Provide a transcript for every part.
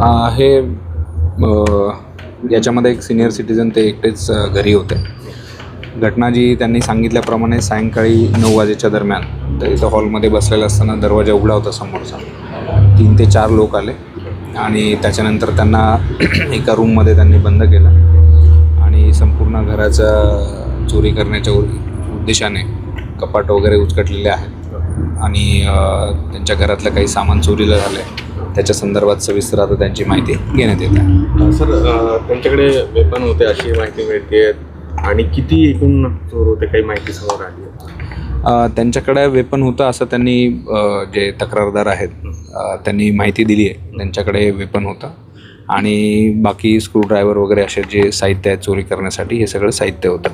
हे याच्यामध्ये एक सिनियर सिटीजन ते एकटेच घरी होते. घटना जी त्यांनी सांगितल्याप्रमाणे सायंकाळी नऊ वाजेच्या दरम्यान तर इथं हॉलमध्ये बसलेला असताना दरवाजा उघडा होता समोरचा. तीन ते चार लोक आले आणि त्याच्यानंतर त्यांना एका रूममध्ये त्यांनी बंद केलं आणि संपूर्ण घराचा चोरी करण्याच्या उद्देशाने कपाट वगैरे उचकटलेले आहेत. आणि त्यांच्या घरातलं काही सामान चोरीला झालं आहे त्याच्या संदर्भात सविस्तर आता त्यांची माहिती घेण्यात येत आहे. सर त्यांच्याकडे वेपन होते अशी माहिती मिळते. आणि किती एकूण चोर होते काही माहिती समोर आली त्यांच्याकडे वेपन होतं असं त्यांनी जे तक्रारदार आहेत त्यांनी माहिती दिली आहे. त्यांच्याकडे वेपन होतं. आणि बाकी स्क्रूड्रायव्हर वगैरे असे जे साहित्य आहे चोरी करण्यासाठी हे सगळं साहित्य होतं.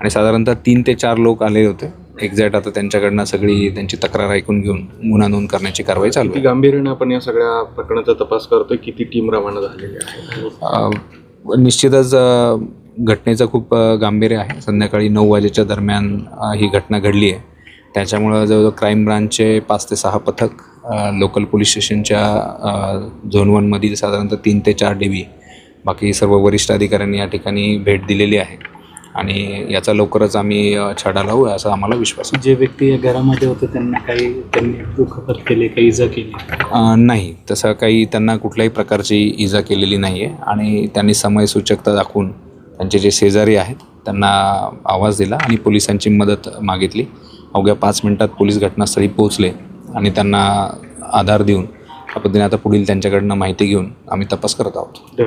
आणि साधारणतः तीन ते चार लोक आले होते. एक्झॅक्ट आता त्यांच्याकडनं सगळी त्यांची तक्रार ऐकून घेऊन गुन्हा नोंद करण्याची कारवाई चालू आहे. गांभीर्याने आपण या सगळ्या प्रकरणाचा तपास करतोय? किती टीम रवाना झालेली आहे? निश्चितच घटनेचं खूप गांभीर्य आहे. संध्याकाळी नऊ वाजेच्या दरम्यान ही घटना घडली आहे. त्याच्यामुळं जवळजवळ क्राईम ब्रांचचे पाच ते सहा पथक लोकल पोलीस स्टेशनच्या झोन वनमधील साधारणतः तीन ते चार डी बी बाकी सर्व वरिष्ठ अधिकाऱ्यांनी या ठिकाणी भेट दिलेली आहे. आणि याचा लवकरच आम्ही छडा लावू असा आम्हाला विश्वास जे व्यक्ती या घरामध्ये होते त्यांना काही त्यांनी दुखापत केली काही इजा केली? नाही. तसं काही त्यांना कुठल्याही प्रकारची इजा केलेली नाही आहे आणि त्यांनी समयसूचकता दाखवून त्यांचे जे शेजारी आहेत त्यांना आवाज दिला आणि पोलिसांची मदत मागितली. अवघ्या पाच मिनटात पोलीस घटनास्थळी पोहोचले आणि त्यांना आधार देऊन त्या पद्धतीने आता पुढील त्यांच्याकडनं माहिती घेऊन आम्ही तपास करत आहोत.